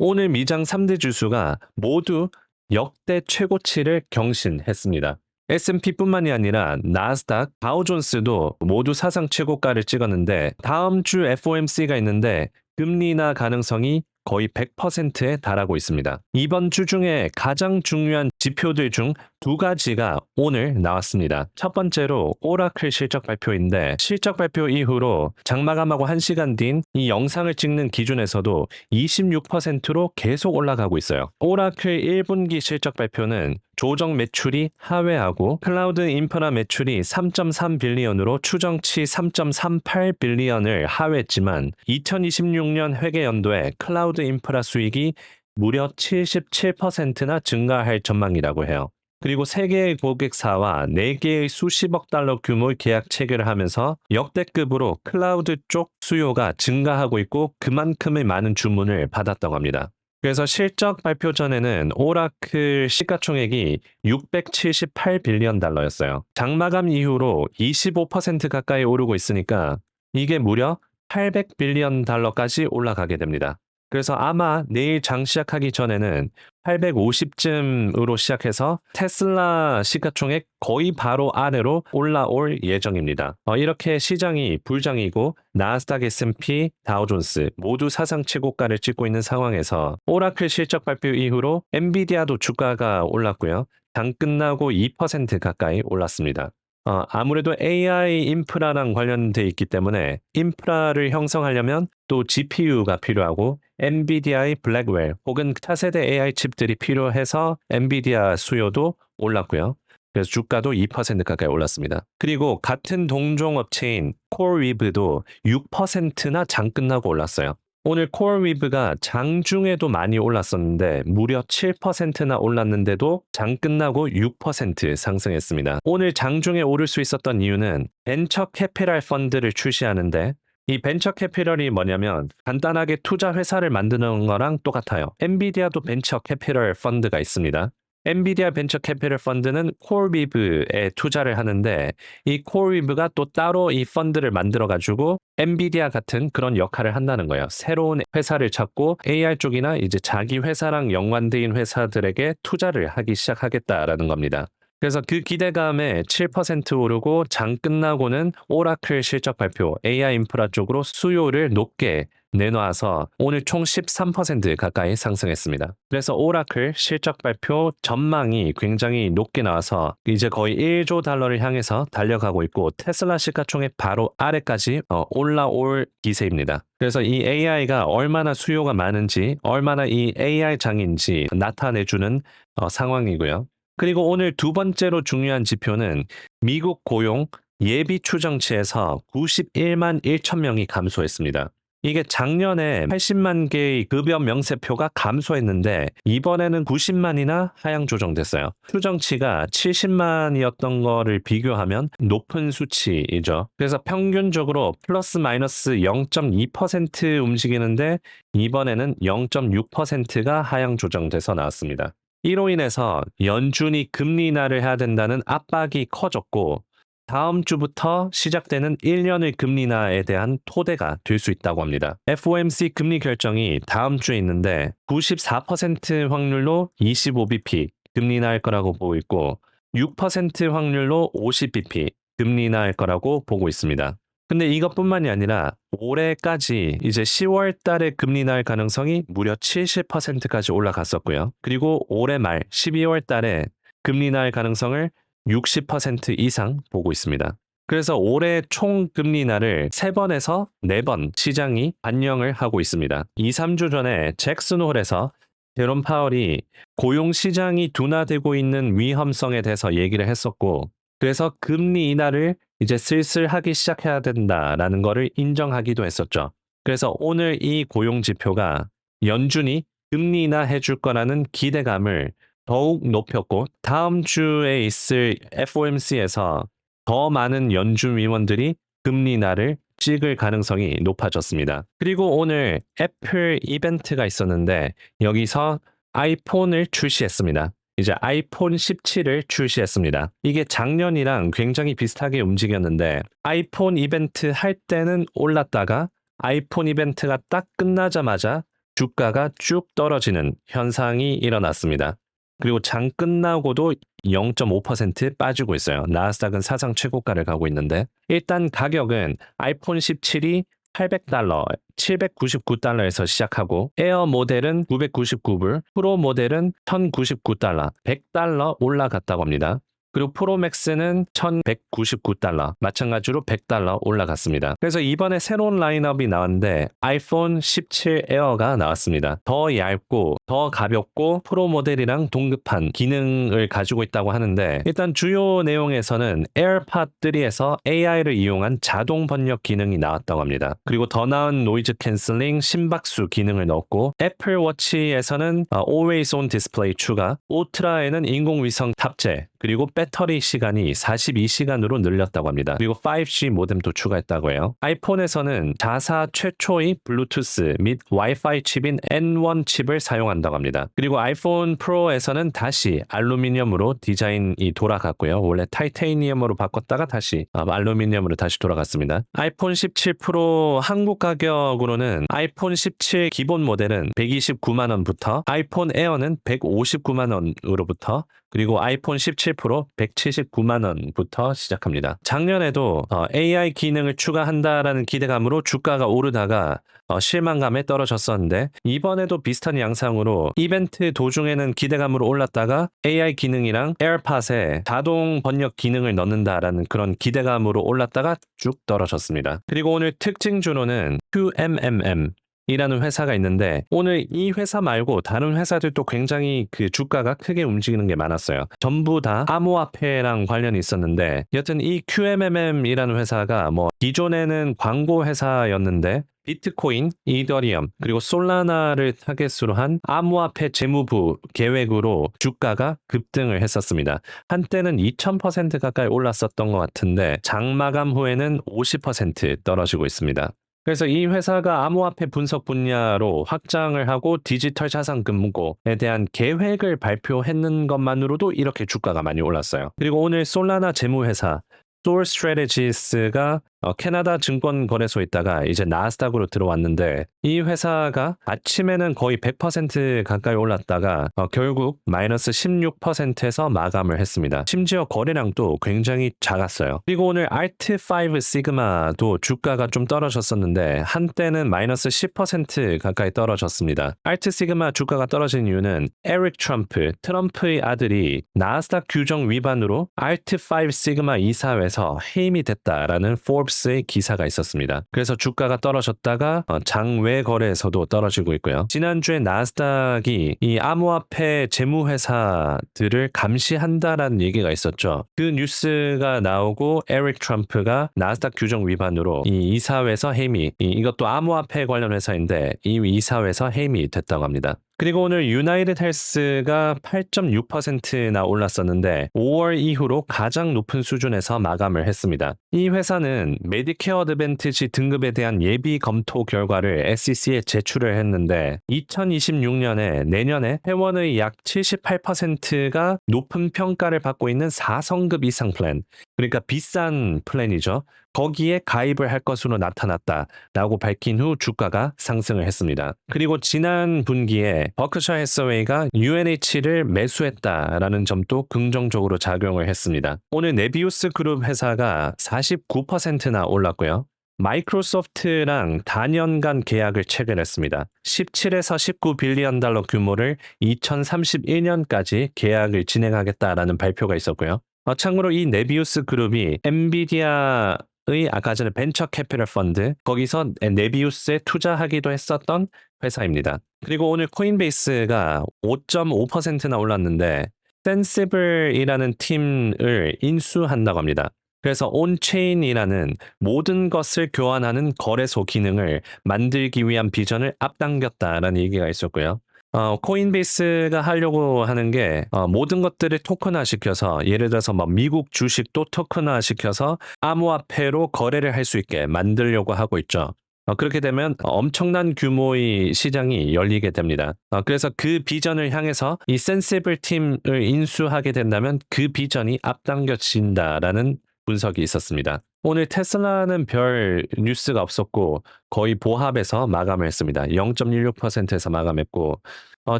오늘 미장 3대 지수가 모두 역대 최고치를 경신했습니다. S&P뿐만이 아니라 나스닥, 다우존스도 모두 사상 최고가를 찍었는데 다음 주 FOMC가 있는데 금리 인하 가능성이 거의 100%에 달하고 있습니다. 이번 주 중에 가장 중요한 지표들 중두 가지가 오늘 나왔습니다. 첫 번째로 오라클 실적 발표인데 실적 발표 이후로 장마감하고 1시간 뒤인 이 영상을 찍는 기준에서도 26%로 계속 올라가고 있어요. 오라클 1분기 실적 발표는 조정 매출이 하회하고 클라우드 인프라 매출이 3.3 빌리언으로 추정치 3.38 빌리언을 하회했지만 2026년 회계 연도에 클라우드 인프라 수익이 무려 77%나 증가할 전망이라고 해요. 그리고 3개의 고객사와 4개의 수십억 달러 규모의 계약 체결을 하면서 역대급으로 클라우드 쪽 수요가 증가하고 있고 그만큼의 많은 주문을 받았다고 합니다. 그래서 실적 발표 전에는 오라클 시가총액이 678 빌리언 달러였어요. 장마감 이후로 25% 가까이 오르고 있으니까 이게 무려 800 빌리언 달러까지 올라가게 됩니다. 그래서 아마 내일 장 시작하기 전에는 850쯤으로 시작해서 테슬라 시가총액 거의 바로 아래로 올라올 예정입니다. 어, 이렇게 시장이 불장이고 나스닥 S&P, 다우존스 모두 사상 최고가를 찍고 있는 상황에서 오라클 실적 발표 이후로 엔비디아도 주가가 올랐고요. 장 끝나고 2% 가까이 올랐습니다. 어, 아무래도 AI 인프라랑 관련돼 있기 때문에 인프라를 형성하려면 또 GPU가 필요하고 NVIDIA 블랙웰 혹은 차세대 AI 칩들이 필요해서 엔비디아 수요도 올랐고요. 그래서 주가도 2% 가까이 올랐습니다. 그리고 같은 동종 업체인 콜위브도 6%나 장 끝나고 올랐어요. 오늘 콜위브가 장중에도 많이 올랐었는데 무려 7%나 올랐는데도 장 끝나고 6% 상승했습니다. 오늘 장중에 오를 수 있었던 이유는 벤처 캐피탈 펀드를 출시하는데 이 벤처 캐피털이 뭐냐면 간단하게 투자 회사를 만드는 거랑 똑같아요. 엔비디아도 벤처 캐피털 펀드가 있습니다. 엔비디아 벤처 캐피털 펀드는 콜비브에 투자를 하는데 이 콜비브가 또 따로 이 펀드를 만들어 가지고 엔비디아 같은 그런 역할을 한다는 거예요. 새로운 회사를 찾고 AR 쪽이나 이제 자기 회사랑 연관된 회사들에게 투자를 하기 시작하겠다라는 겁니다. 그래서 그 기대감에 7% 오르고 장 끝나고는 오라클 실적 발표, AI 인프라 쪽으로 수요를 높게 내놔서 오늘 총 13% 가까이 상승했습니다. 그래서 오라클 실적 발표 전망이 굉장히 높게 나와서 이제 거의 1조 달러를 향해서 달려가고 있고 테슬라 시가총액 바로 아래까지 어, 올라올 기세입니다. 그래서 이 AI가 얼마나 수요가 많은지 얼마나 이 AI 장인지 나타내주는 어, 상황이고요. 그리고 오늘 두 번째로 중요한 지표는 미국 고용 예비 추정치에서 91만 1천 명이 감소했습니다. 이게 작년에 80만 개의 급여 명세표가 감소했는데 이번에는 90만이나 하향 조정됐어요. 추정치가 70만이었던 거를 비교하면 높은 수치이죠. 그래서 평균적으로 플러스 마이너스 0.2% 움직이는데 이번에는 0.6%가 하향 조정돼서 나왔습니다. 이로 인해서 연준이 금리 인하를 해야 된다는 압박이 커졌고 다음 주부터 시작되는 1년의 금리 인하에 대한 토대가 될 수 있다고 합니다. FOMC 금리 결정이 다음 주에 있는데 94% 확률로 25bp 금리 인하할 거라고 보고 있고 6% 확률로 50bp 금리 인하할 거라고 보고 있습니다. 근데 이것뿐만이 아니라 올해까지 이제 10월 달에 금리 날 가능성이 무려 70%까지 올라갔었고요. 그리고 올해 말 12월 달에 금리 날 가능성을 60% 이상 보고 있습니다. 그래서 올해 총 금리 날을 3번에서 4번 시장이 반영을 하고 있습니다. 2, 3주 전에 잭슨홀에서 제롬 파월이 고용 시장이 둔화되고 있는 위험성에 대해서 얘기를 했었고 그래서 금리 인하를 이제 슬슬 하기 시작해야 된다라는 거를 인정하기도 했었죠. 그래서 오늘 이 고용 지표가 연준이 금리 인하 해줄 거라는 기대감을 더욱 높였고 다음 주에 있을 FOMC에서 더 많은 연준 위원들이 금리 인하를 찍을 가능성이 높아졌습니다. 그리고 오늘 애플 이벤트가 있었는데 여기서 아이폰을 출시했습니다. 이제 아이폰 17을 출시했습니다. 이게 작년이랑 굉장히 비슷하게 움직였는데 아이폰 이벤트 할 때는 올랐다가 아이폰 이벤트가 딱 끝나자마자 주가가 쭉 떨어지는 현상이 일어났습니다. 그리고 장 끝나고도 0.5% 빠지고 있어요. 나스닥은 사상 최고가를 가고 있는데 일단 가격은 아이폰 17이 800달러, 799달러에서 시작하고 에어 모델은 999불, 프로 모델은 1099달러, 100달러 올라갔다고 합니다. 그리고 프로맥스는 1199달러, 마찬가지로 100달러 올라갔습니다. 그래서 이번에 새로운 라인업이 나왔는데 아이폰 17 에어가 나왔습니다. 더 얇고 더 가볍고 프로 모델이랑 동급한 기능을 가지고 있다고 하는데 일단 주요 내용에서는 에어팟 3에서 AI를 이용한 자동 번역 기능이 나왔다고 합니다. 그리고 더 나은 노이즈 캔슬링 심박수 기능을 넣었고 애플 워치에서는 어, Always On 디스플레이 추가, 울트라에는 인공위성 탑재, 그리고 배터리 시간이 42시간으로 늘렸다고 합니다. 그리고 5G 모뎀도 추가했다고 해요. 아이폰에서는 자사 최초의 블루투스 및 와이파이 칩인 N1 칩을 사용한다고 합니다. 그리고 아이폰 프로에서는 다시 알루미늄으로 디자인이 돌아갔고요. 원래 타이테니엄으로 바꿨다가 다시 아, 알루미늄으로 다시 돌아갔습니다. 아이폰 17 프로 한국 가격으로는 아이폰 17 기본 모델은 129만 원부터 아이폰 에어는 159만 원으로부터 그리고 아이폰 17 프로 179만 원부터 시작합니다. 작년에도 어, AI 기능을 추가한다라는 기대감으로 주가가 오르다가 어, 실망감에 떨어졌었는데 이번에도 비슷한 양상으로 이벤트 도중에는 기대감으로 올랐다가 AI 기능이랑 에어팟에 자동 번역 기능을 넣는다라는 그런 기대감으로 올랐다가 쭉 떨어졌습니다. 그리고 오늘 특징 주로는 QMMM 이라는 회사가 있는데 오늘 이 회사 말고 다른 회사들도 굉장히 그 주가가 크게 움직이는 게 많았어요. 전부 다 암호화폐랑 관련이 있었는데 여튼 이 QMMM이라는 회사가 뭐 기존에는 광고 회사였는데 비트코인, 이더리움, 그리고 솔라나를 타겟으로 한 암호화폐 재무부 계획으로 주가가 급등을 했었습니다. 한때는 2000% 가까이 올랐었던 것 같은데 장 마감 후에는 50% 떨어지고 있습니다. 그래서 이 회사가 암호화폐 분석 분야로 확장을 하고 디지털 자산 금고에 대한 계획을 발표했는 것만으로도 이렇게 주가가 많이 올랐어요. 그리고 오늘 솔라나 재무회사 솔 스트레티지스가 어, 캐나다 증권 거래소에 있다가 이제 나스닥으로 들어왔는데 이 회사가 아침에는 거의 100% 가까이 올랐다가 어, 결국 마이너스 16%에서 마감을 했습니다. 심지어 거래량도 굉장히 작았어요. 그리고 오늘 알트5 시그마도 주가가 좀 떨어졌었는데 한때는 마이너스 10% 가까이 떨어졌습니다. 알트 시그마 주가가 떨어진 이유는 에릭 트럼프, 트럼프의 아들이 나스닥 규정 위반으로 알트5 시그마 이사회에서 해임이 됐다라는 포브스의 기사가 있었습니다. 그래서 주가가 떨어졌다가 어, 장외 거래에서도 떨어지고 있고요. 지난주에 나스닥이 이 암호화폐 재무회사들을 감시한다라는 얘기가 있었죠. 그 뉴스가 나오고 에릭 트럼프가 나스닥 규정 위반으로 이 이사회에서 해임이 이, 이것도 암호화폐 관련 회사인데 이 이사회에서 해임이 됐다고 합니다. 그리고 오늘 유나이티드 헬스가 8.6%나 올랐었는데 5월 이후로 가장 높은 수준에서 마감을 했습니다. 이 회사는 메디케어 어드밴티지 등급에 대한 예비 검토 결과를 SEC에 제출을 했는데 2026년에 내년에 회원의 약 78%가 높은 평가를 받고 있는 4성급 이상 플랜 그러니까 비싼 플랜이죠. 거기에 가입을 할 것으로 나타났다라고 밝힌 후 주가가 상승을 했습니다. 그리고 지난 분기에 버크셔 해서웨이가 UNH를 매수했다라는 점도 긍정적으로 작용을 했습니다. 오늘 네비우스 그룹 회사가 49%나 올랐고요. 마이크로소프트랑 단연간 계약을 체결했습니다. 17에서 19 빌리언 달러 규모를 2031년까지 계약을 진행하겠다라는 발표가 있었고요. 어, 참고로 이 네비우스 그룹이 엔비디아 의 아까 전에 벤처 캐피털 펀드 거기서 네비우스에 투자하기도 했었던 회사입니다. 그리고 오늘 코인베이스가 5.5%나 올랐는데 센시블이라는 팀을 인수한다고 합니다. 그래서 온체인이라는 모든 것을 교환하는 거래소 기능을 만들기 위한 비전을 앞당겼다라는 얘기가 있었고요. 어, 코인베이스가 하려고 하는 게 어, 모든 것들을 토큰화 시켜서 예를 들어서 뭐 미국 주식도 토큰화 시켜서 암호화폐로 거래를 할 수 있게 만들려고 하고 있죠. 어, 그렇게 되면 엄청난 규모의 시장이 열리게 됩니다. 어, 그래서 그 비전을 향해서 이 센시블 팀을 인수하게 된다면 그 비전이 앞당겨진다라는 분석이 있었습니다. 오늘 테슬라는 별 뉴스가 없었고 거의 보합에서 마감을 했습니다. 0.16%에서 마감했고 어,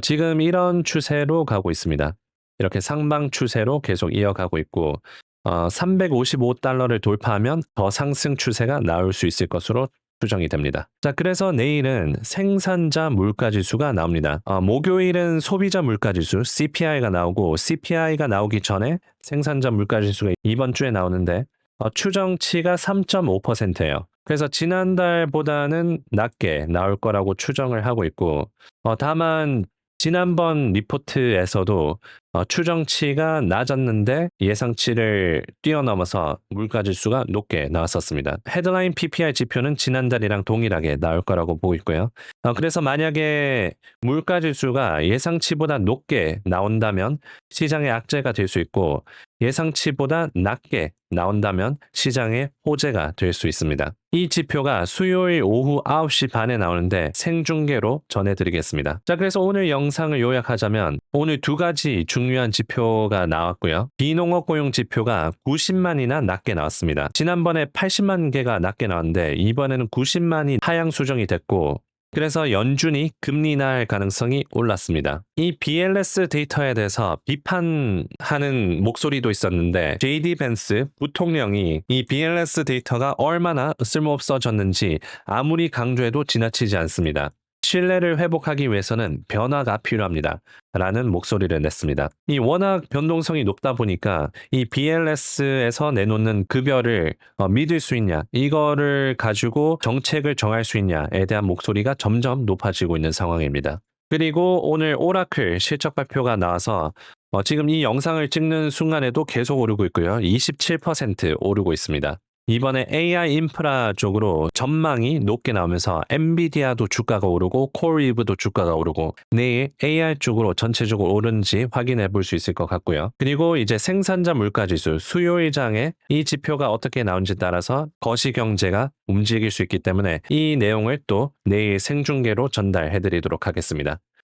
지금 이런 추세로 가고 있습니다. 이렇게 상방 추세로 계속 이어가고 있고 어, 355달러를 돌파하면 더 상승 추세가 나올 수 있을 것으로 추정이 됩니다. 자, 그래서 내일은 생산자 물가지수가 나옵니다. 어, 목요일은 소비자 물가지수 CPI가 나오고 CPI가 나오기 전에 생산자 물가지수가 이번 주에 나오는데 어, 추정치가 3.5%예요. 그래서 지난달보다는 낮게 나올 거라고 추정을 하고 있고 어, 다만 지난번 리포트에서도 어, 추정치가 낮았는데 예상치를 뛰어넘어서 물가 지수가 높게 나왔었습니다. 헤드라인 PPI 지표는 지난달이랑 동일하게 나올 거라고 보고 있고요. 어, 그래서 만약에 물가 지수가 예상치보다 높게 나온다면 시장의 악재가 될 수 있고 예상치보다 낮게 나온다면 시장의 호재가 될 수 있습니다. 이 지표가 수요일 오후 9시 반에 나오는데 생중계로 전해드리겠습니다. 자, 그래서 오늘 영상을 요약하자면 오늘 두 가지 중 요한 지표가 나왔고요. 비농업 고용 지표가 90만이나 낮게 나왔습니다. 지난번에 80만 개가 낮게 나왔는데 이번에는 90만이 하향 수정이 됐고 그래서 연준이 금리 인하할 가능성이 올랐습니다. 이 BLS 데이터에 대해서 비판하는 목소리도 있었는데 JD 벤스 부통령이 이 BLS 데이터가 얼마나 쓸모없어졌는지 아무리 강조해도 지나치지 않습니다. 신뢰를 회복하기 위해서는 변화가 필요합니다. 라는 목소리를 냈습니다. 이 워낙 변동성이 높다 보니까 이 BLS에서 내놓는 급여를 어, 믿을 수 있냐, 이거를 가지고 정책을 정할 수 있냐에 대한 목소리가 점점 높아지고 있는 상황입니다. 그리고 오늘 오라클 실적 발표가 나와서 어, 지금 이 영상을 찍는 순간에도 계속 오르고 있고요. 27% 오르고 있습니다. 이번에 AI 인프라 쪽으로 전망이 높게 나오면서 엔비디아도 주가가 오르고 코리브도 주가가 오르고 내일 AI 쪽으로 전체적으로 오른지 확인해 볼 수 있을 것 같고요. 그리고 이제 생산자 물가지수 수요일 장에 이 지표가 어떻게 나온지 따라서 거시 경제가 움직일 수 있기 때문에 이 내용을 또 내일 생중계로 전달해 드리도록 하겠습니다.